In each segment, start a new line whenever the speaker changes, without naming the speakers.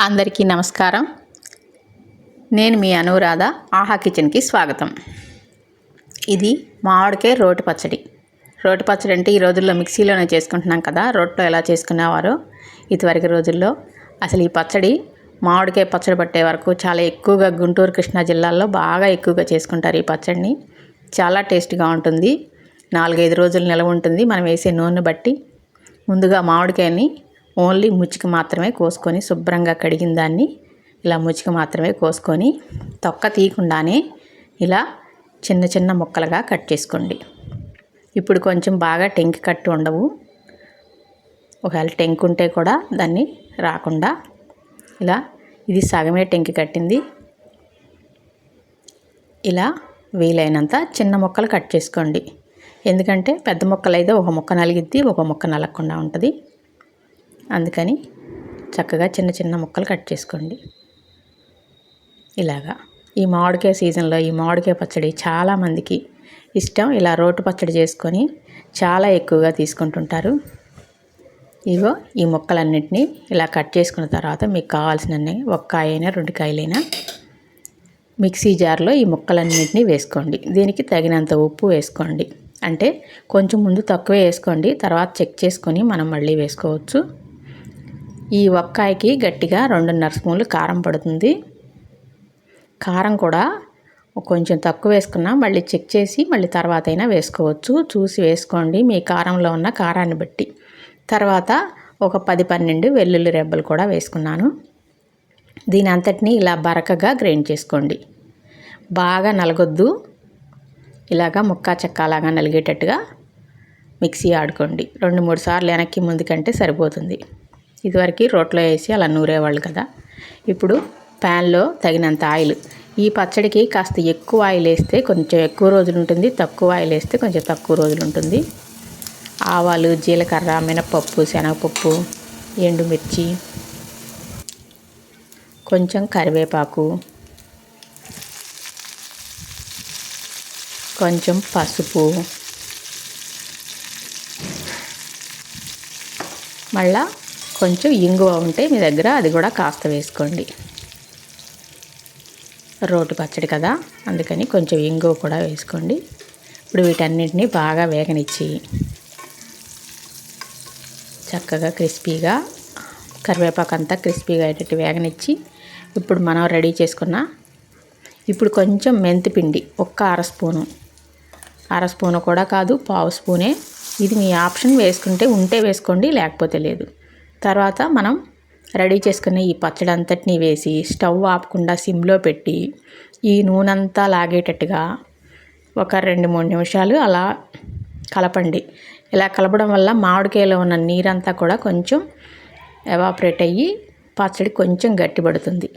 అందరికీ నమస్కారం. నేను మీ అనురాధ ఆహా కిచెన్కి స్వాగతం. ఇది మామిడికాయ రోటి పచ్చడి. రోటి పచ్చడి అంటే ఈ రోజుల్లో మిక్సీలోనే చేసుకుంటున్నాం కదా రోట్లో ఎలా చేసుకునేవారో ఇదివరకు రోజుల్లో. అసలు ఈ పచ్చడి మామిడికాయ పచ్చడి పట్టే వరకు చాలా ఎక్కువగా గుంటూరు కృష్ణా జిల్లాల్లో బాగా ఎక్కువగా చేసుకుంటారు ఈ పచ్చడిని. చాలా టేస్ట్గా ఉంటుంది. నాలుగైదు రోజులు నిలవ ఉంటుంది. మనం వేసే నూనె బట్టి ముందుగా మామిడికాయని ఓన్లీ ముచ్చికి మాత్రమే కోసుకొని శుభ్రంగా కడిగిన దాన్ని ఇలా ముచ్చికి మాత్రమే కోసుకొని తొక్క తీయకుండానే ఇలా చిన్న చిన్న ముక్కలుగా కట్ చేసుకోండి. ఇప్పుడు కొంచెం బాగా టెంకి కట్టి ఉండవు. ఒకవేళ టెంక్ ఉంటే కూడా దాన్ని రాకుండా ఇలా ఇది సగమే టెంకి కట్టింది. ఇలా వీలైనంత చిన్న ముక్కలు కట్ చేసుకోండి. ఎందుకంటే పెద్ద ముక్కలు అయితే ఒక ముక్క నలిగిద్ది ఒక ముక్క నలగకుండా ఉంటుంది. అందుకని చక్కగా చిన్న చిన్న ముక్కలు కట్ చేసుకోండి. ఇలాగా. ఈ మామిడికాయ సీజన్లో ఈ మామిడికాయ పచ్చడి చాలామందికి ఇష్టం. ఇలా రోటు పచ్చడి చేసుకొని చాలా ఎక్కువగా తీసుకుంటుంటారు. ఇగో ఈ ముక్కలన్నింటినీ ఇలా కట్ చేసుకున్న తర్వాత మీకు కావాల్సినన్ని ఒక అయినా రెండు కాయలైనా మిక్సీ జార్లో ఈ ముక్కలన్నింటినీ వేసుకోండి. దీనికి తగినంత ఉప్పు వేసుకోండి. అంటే కొంచెం ముందు తక్కువే వేసుకోండి. తర్వాత చెక్ చేసుకొని మనం మళ్ళీ వేసుకోవచ్చు. ఈ ఒక్కాయకి గట్టిగా రెండున్నర స్పూన్లు కారం పడుతుంది. కారం కూడా కొంచెం తక్కువ వేసుకున్నా మళ్ళీ చెక్ చేసి మళ్ళీ తర్వాత అయినా వేసుకోవచ్చు. చూసి వేసుకోండి మీ కారంలో ఉన్న కారాన్ని బట్టి. తర్వాత ఒక పది పన్నెండు వెల్లుల్లి రెబ్బలు కూడా వేసుకున్నాను. దీని అంతటిని ఇలా బరకగా గ్రైండ్ చేసుకోండి. బాగా నలగొద్దు. ఇలాగా ముక్కా చెక్కలాగా నలిగేటట్టుగా మిక్సీ ఆడుకోండి. రెండు మూడు సార్లు వెనక్కి ముందుకంటే సరిపోతుంది. ఇదివరకు రోట్లో వేసి అలా నూరేవాళ్ళు కదా. ఇప్పుడు ప్యాన్లో తగినంత ఆయిల్. ఈ పచ్చడికి కాస్త ఎక్కువ ఆయిల్ వేస్తే కొంచెం ఎక్కువ రోజులు ఉంటుంది తక్కువ ఆయిల్ వేస్తే కొంచెం తక్కువ రోజులు ఉంటుంది. ఆవాలు జీలకర్ర మినపప్పు శనగపప్పు ఎండుమిర్చి కొంచెం కరివేపాకు కొంచెం పసుపు మళ్ళా కొంచెం ఇంగువ ఉంటే మీ దగ్గర అది కూడా కాస్త వేసుకోండి. రోటి పచ్చడి కదా అందుకని కొంచెం ఇంగువ కూడా వేసుకోండి. ఇప్పుడు వీటన్నిటిని బాగా వేగనిచ్చి చక్కగా క్రిస్పీగా కరివేపాకు అంతా క్రిస్పీగా అయ్యేటట్టు వేగనిచ్చి ఇప్పుడు మనం రెడీ చేసుకున్న ఇప్పుడు కొంచెం మెంతిపిండి ఒక్క అర స్పూను. అర స్పూను కూడా కాదు పావు స్పూనే. ఇది మీ ఆప్షన్ వేసుకుంటే ఉంటే వేసుకోండి లేకపోతే లేదు. తర్వాత మనం రెడీ చేసుకున్న ఈ పచ్చడి అంతటిని వేసి స్టవ్ ఆపకుండా సిమ్లో పెట్టి ఈ నూనెంతా లాగేటట్టుగా ఒక రెండు మూడు నిమిషాలు అలా కలపండి. ఇలా కలపడం వల్ల మామిడికాయలో ఉన్న నీరంతా కూడా కొంచెం ఎవాపరేట్ అయ్యి పచ్చడి కొంచెం గట్టిపడుతుంది.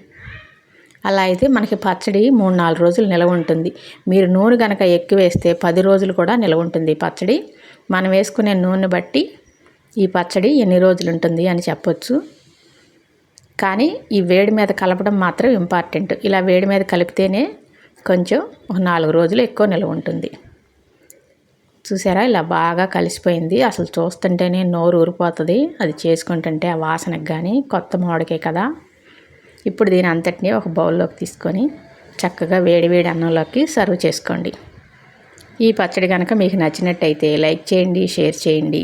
అలా అయితే మనకి పచ్చడి మూడు నాలుగు రోజులు నిలవ ఉంటుంది. మీరు నూనె కనుక ఎక్కువ వేస్తే పది రోజులు కూడా నిలవ ఉంటుంది పచ్చడి. మనం వేసుకునే నూనె బట్టి ఈ పచ్చడి ఎన్ని రోజులు ఉంటుంది అని చెప్పొచ్చు. కానీ ఈ వేడి మీద కలపడం మాత్రం ఇంపార్టెంట్. ఇలా వేడి మీద కలిపితేనే కొంచెం ఒక నాలుగు రోజులు ఎక్కువ నిల్వ ఉంటుంది. చూసారా? ఇలా బాగా కలిసిపోయింది. అసలు చూస్తుంటేనే నోరు ఊరిపోతుంది. అది చేసుకుంటుంటే ఆ వాసనకు కానీ కొత్త మామిడికే కదా. ఇప్పుడు దీని అంతటినీ ఒక బౌల్లోకి తీసుకొని చక్కగా వేడి వేడి అన్నంలోకి సర్వ్ చేసుకోండి. ఈ పచ్చడి కనుక మీకు నచ్చినట్టయితే లైక్ చేయండి షేర్ చేయండి.